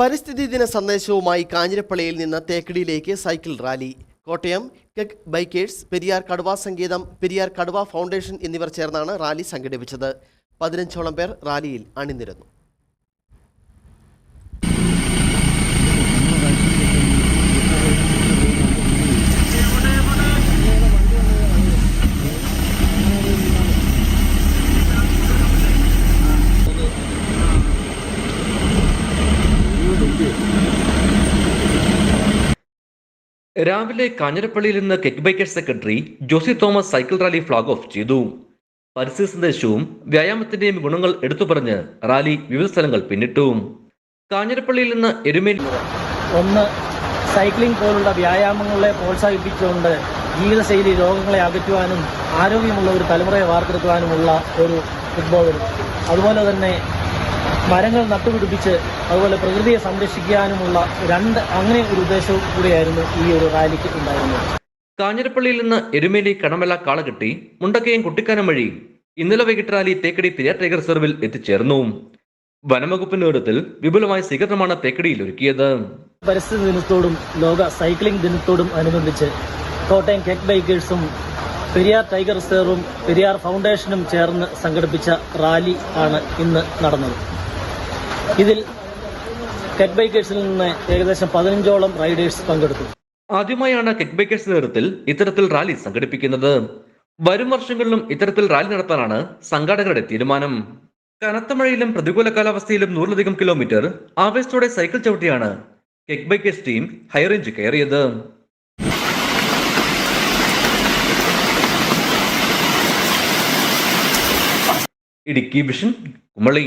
പരിസ്ഥിതി ദിന സന്ദേശവുമായി കാഞ്ഞിരപ്പള്ളിയിൽ നിന്ന് തേക്കടിയിലേക്ക് സൈക്കിൾ റാലി. കോട്ടയം കെക് ബൈക്കേഴ്സ് പെരിയാർ കടുവ സംഗീതം പെരിയാർ കടുവ ഫൗണ്ടേഷൻ എന്നിവർ ചേർന്നാണ് റാലി സംഘടിപ്പിച്ചത്. പതിനഞ്ചോളം പേർ റാലിയിൽ അണിനിരന്നു. രാവിലെ കാഞ്ഞിരപ്പള്ളിയിൽ നിന്ന് കെക്ക് bikers secretary Josy Thomas cycle rally flag off ചെയ്തു. പരിസ്ഥിതി സന്ദേശവും വ്യായാമത്തിന്റെയും ഗുണങ്ങൾ എടുത്തു പറഞ്ഞ് റാലി വിവിധ സ്ഥലങ്ങൾ പിന്നിട്ടു. കാഞ്ഞിരപ്പള്ളിയിൽ നിന്ന് എരുമേലി ഒന്ന് സൈക്ലിംഗ് പോലുള്ള വ്യായാമങ്ങളെ പ്രോത്സാഹിപ്പിച്ചുകൊണ്ട് ജീവിതശൈലി രോഗങ്ങളെ അകറ്റുവാനും ആരോഗ്യമുള്ള ഒരു തലമുറയെ വാർത്തെടുക്കുവാനുമുള്ള ഒരു ഫുട്ബോളും അതുപോലെ തന്നെ മരങ്ങൾ നട്ടുപിടിപ്പിച്ച് അതുപോലെ പ്രകൃതിയെ സംരക്ഷിക്കാനുമുള്ള രണ്ട് അങ്ങനെ ഒരു ഉദ്ദേശവും കൂടിയായിരുന്നു ഈ ഒരു റാലിക്ക് ഉണ്ടായിരുന്നത്. കാഞ്ഞിരപ്പള്ളിയിൽ നിന്ന് എരുമേലി കടമല കാളകെട്ടി മുണ്ടക്കയം കുട്ടിക്കാനം വഴി ഇന്നലെ വൈകിട്ട് റാലി തേക്കടി ടൈഗർ റിസർവിൽ എത്തിച്ചേർന്നു. വനംവകുപ്പിന്റെ നേതൃത്വത്തിൽ വിപുലമായ സ്വീകരണമാണ് തേക്കടിയിൽ ഒരുക്കിയത്. പരിസ്ഥിതി ദിനത്തോടും ലോക സൈക്ലിംഗ് ദിനത്തോടും അനുബന്ധിച്ച് കോട്ടയം കെക്ക് ബൈക്കേഴ്സും പെരിയാർ ടൈഗർ റിസർവും പെരിയാർ ഫൗണ്ടേഷനും ചേർന്ന് സംഘടിപ്പിച്ച റാലി ആണ് ഇന്ന് നടന്നത്. ഇതിൽ കെറ്റ് ബൈക്കേഴ്സിൽ നിന്ന് ഏകദേശം പതിനഞ്ചോളം റൈഡേഴ്സ് പങ്കെടുത്തു. ആദ്യമായാണ് കെറ്റ് ബൈക്കേഴ്സ് നേതൃത്വത്തിൽ ഇത്തരത്തിൽ റാലി സംഘടിപ്പിക്കുന്നത്. വരും വർഷങ്ങളിലും ഇത്തരത്തിൽ റാലി നടത്താനാണ് സംഘാടകരുടെ തീരുമാനം. കനത്ത മഴയിലും പ്രതികൂല കാലാവസ്ഥയിലും നൂറിലധികം കിലോമീറ്റർ ആവേശത്തോടെ സൈക്കിൾ ചവിട്ടിയാണ് കെക്ക് ബൈക്കേഴ്സ് ടീം ഹൈറേഞ്ച് കയറിയത്. ഇടുക്കി വിഷൻ കുമളി.